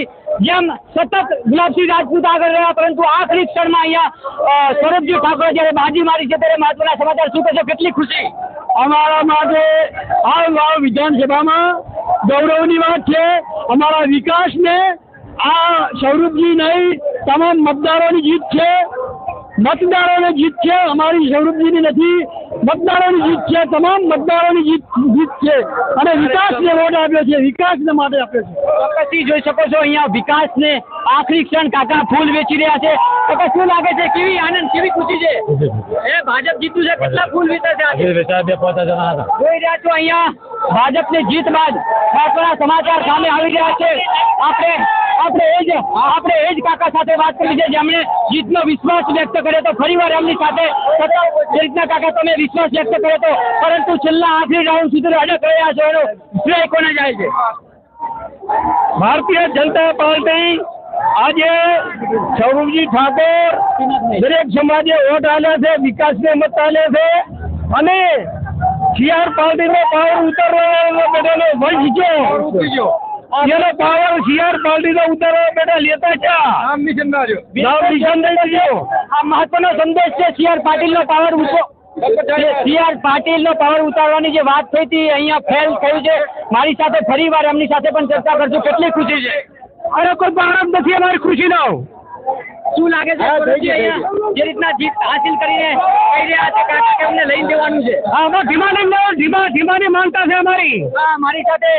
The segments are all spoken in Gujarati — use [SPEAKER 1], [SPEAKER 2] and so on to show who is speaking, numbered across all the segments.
[SPEAKER 1] નથી. જેમ સતત ગુલાબસિંહ રાજપૂત આગળ રહ્યા, પરંતુ આખરી ક્ષણમાં અહીંયા સૌરભજી ઠાકોર જ્યારે બાજી મારી છે, ત્યારે મહત્વના સમાચાર શું કહેશો કેટલી ખુશી?
[SPEAKER 2] અમારા માટે હાલ વિધાનસભામાં ગૌરવની વાત છે. અમારા વિકાસને આ સૌરભજી નહીં, તમામ મતદારોની જીત છે. મતદારોની જીત છે. અમારી સૌરભજીની નથી. મતદારોની જીત છે તમામ મતદારોની જીત જીત છે. અને વિકાસને વોટ આપ્યો છે વિકાસને માટે આપ્યો છે.
[SPEAKER 1] ચોક્કસથી જોઈ શકો છો અહીંયા વિકાસને આખરી ક્ષણ કાકા ફૂલ વેચી રહ્યા છે. તો શું લાગે છે કેવી આનંદ કેવી ખુશી છે? એ ભાજપ જીતું છે કેટલા ફૂલ વેચાશે આજે? જોઈ રહ્યા છો અહીંયા ભાજપની જીત બાદ મહત્વના સમાચાર સામે આવી રહ્યા છે. આપણે આપણે એ જ, આપણે એ જ કાકા સાથે વાત કરી છે જેમણે જીતનો વિશ્વાસ વ્યક્ત કર્યો તો ફરીવાર એમની સાથે જે રીતના કાકા તમે વિશ્વાસ વ્યક્ત કર્યો હતો. પરંતુ છેલ્લા આખરી રાઉન્ડ સુધી અડક રહ્યા છો એનો શ્રેય કોને જાય છે?
[SPEAKER 2] ભારતીય જનતા પાર્ટી આજે સૌરભજી ઠાકોર દરેક સમાજે વોટ આલે છે, વિકાસને મત આલે છે અને સીઆર પાર્ટીનો પાવર ઉતારવાનો બેઠેલો ભાઈ ગયો. એનો પાવર જીઆર પાર્ટીનો ઉતારવા બેઠા લેતા ચા નામ નિશાન નહીં દીધો.
[SPEAKER 1] આ મહત્વનો સંદેશ છે સીઆર પાટીલ નો પાવર ઉતરો સીઆર પાટીલ નો પાવર ઉતારવાની જે વાત થઈ હતી અહીંયા ફેલ થયું છે. મારી સાથે ફરી વાર એમની સાથે પણ ચર્ચા કરશું. કેટલી ખુશી છે?
[SPEAKER 2] અરે કોઈ બાળક નથી અમારી ખુશીનો.
[SPEAKER 1] શું લાગે છે? જે રીતના જીત હાસિલ કરીને કહી રહ્યા છે કાકા કે અમને લઈને દેવાનું છે.
[SPEAKER 2] હા અમે ધીમાને ધીમા ધીમાની માનતા છે અમારી.
[SPEAKER 1] હા, મારી સાથે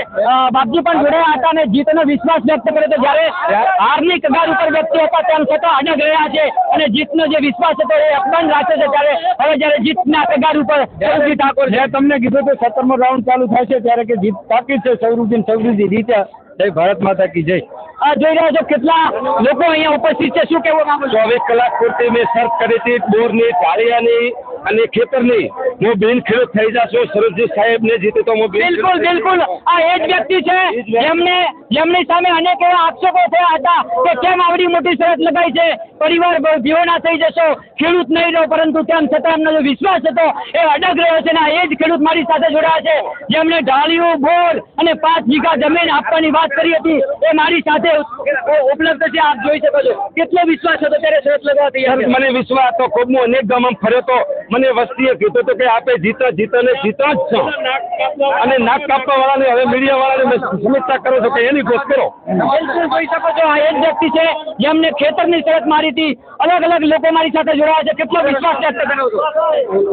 [SPEAKER 1] બાપજી પણ જોડાયા હતા અને જીતનો વિશ્વાસ વ્યક્ત કર્યો હતો. જ્યારે હારની કગાર ઉપર વ્યક્તિ હતા તેમ છતાં અડગ રહ્યા છે અને જીતનો જે વિશ્વાસ હતો એ અપમાન રાખે છે. ત્યારે હવે જ્યારે જીતના કગાર ઉપર સૌરભજી ઠાકોર
[SPEAKER 2] મેં તમને કીધું તો સત્તરમો રાઉન્ડ ચાલુ થાય છે ત્યારે કે જીત પાકી છે સૌરભજી સૌરભજી રીતે જય ભારત માતા કી જય.
[SPEAKER 1] આ જોઈ રહ્યા છો કેટલા લોકો અહીંયા ઉપસ્થિત છે? શું કહેવું માંગુ છો?
[SPEAKER 2] ચોવીસ કલાક પૂરતી મેં સર્ચ કરી હતી દૂરની ઢાળિયાની અને ખેતર નહીં હું બિન ખેડૂત થઈ જશો. સરોજી સાહેબ ને જીતે તો હું
[SPEAKER 1] બિલકુલ બિલકુલ. આ એ જ વ્યક્તિ છે જેમને જેમની સામે અનેક એવા આક્ષેપો થયા હતા કે કેમ આવડી મોટી શરત લગાઈ છે? પરિવાર જીવના થઈ જશો ખેડૂત નહીં રહો પરંતુ તેમ છતાં એમનો જે વિશ્વાસ હતો એ અડગ રહ્યો છે ને આ એ જ ખેડૂત મારી સાથે જોડાયા છે. જેમણે ઢાળિયું બોર અને પાંચ વીઘા જમીન આપવાની વાત કરી હતી એ મારી સાથે ઉપલબ્ધ છે. આપ જોઈ શકો છો. કેટલો વિશ્વાસ હતો ત્યારે શરત લગાવવા તૈયાર
[SPEAKER 2] મને વિશ્વાસ હતો. ખૂબ હું અનેક ગામમાં ફર્યો તો મને વસ્તીએ કીધું હતું કે આપે જીતા જીતા ને જીતા જ છો. અને નાક કાપવા વાળાને હવે મીડિયા વાળાને સમીક્ષા કરો છો કે એની ઘોષ કરો.
[SPEAKER 1] બિલકુલ જોઈ શકો છો આ એક વ્યક્તિ છે જેમને ખેતરની શરત મારી હતી. અલગ અલગ લોકો મારી સાથે જોડાયા છે. કેટલો વિશ્વાસ વ્યક્ત કર્યો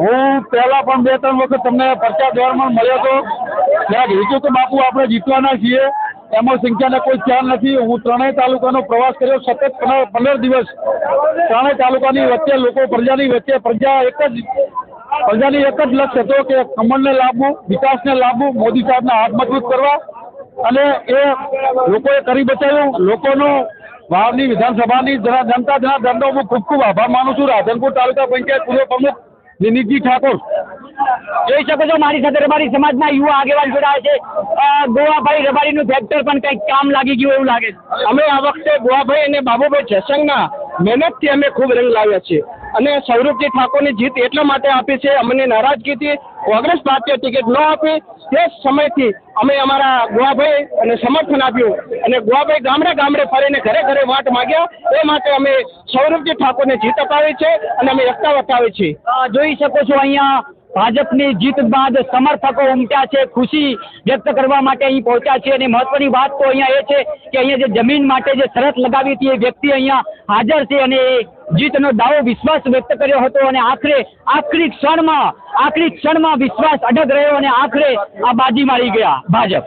[SPEAKER 2] હું પહેલા પણ બે ત્રણ વખત તમને પ્રચાર દ્વારમાં મળ્યો હતો. ત્યાં કીધું કે બાપુ આપણે જીતવાના છીએ. એમાં સંખ્યાને કોઈ ખ્યાલ નથી. હું ત્રણેય તાલુકાનો પ્રવાસ કર્યો. સતત પંદર દિવસ ત્રણેય તાલુકાની વચ્ચે, લોકો પ્રજાની વચ્ચે, પ્રજા એક જ, પ્રજાની એક જ લક્ષ્ય હતો કે કમળને લાવવું વિકાસને લાવવું મોદી સાહેબના હાથ મજબૂત કરવા. અને એ લોકોએ કરી બચાવ્યું. લોકોનો વાવની વિધાનસભાની જના જનતા જનાર્દનનો હું ખૂબ ખૂબ આભાર માનું છું. રાધનપુર તાલુકા પંચાયત પૂર્વ પ્રમુખ વિનીતજી ઠાકોર.
[SPEAKER 1] જોઈ શકો છો મારી સાથે રબારી સમાજના યુવા આગેવાન જોડાયા છે. ગોવાભાઈ રબારીનું ફેક્ટર પણ કંઈક કામ લાગી ગયું એવું લાગે છે.
[SPEAKER 2] અમે આ વખતે ગોવાભાઈ અને બાબુભાઈ જસંગના મહેનતથી અમે ખૂબ રંગ લાવ્યા છીએ. અને સૌરભજી ઠાકોરની જીત એટલા માટે આપી છે અમને નારાજગીથી કોંગ્રેસ પાર્ટીએ ટિકિટ ન આપી. તે સમયથી અમે અમારા ગોવાભાઈ અને સમર્થન આપ્યું. અને ગોવાભાઈ ગામડે ગામડે ફરીને ઘરે ઘરે વાટ માગ્યા. એ માટે અમે સૌરભજી ઠાકોરને જીત અપાવી છે અને અમે એકતા વટાવી છીએ.
[SPEAKER 1] જોઈ શકો છો અહીંયા ભાજપની જીત બાદ સમર્થકો ઉમટ્યા છે, ખુશી વ્યક્ત કરવા માટે અહીં પહોંચ્યા છે અને મહત્વની વાત તો અહીંયા એ છે કે અહીંયા જે જમીન માટે જે શરત લગાવી હતી એ વ્યક્તિ અહીંયા હાજર છે અને એ જીતનો દાવો વિશ્વાસ વ્યક્ત કર્યો હતો અને આખરે, આખરી ક્ષણમાં આખરી ક્ષણમાં વિશ્વાસ અડગ રહ્યો અને આખરે આ બાજી મારી ગયા ભાજપ.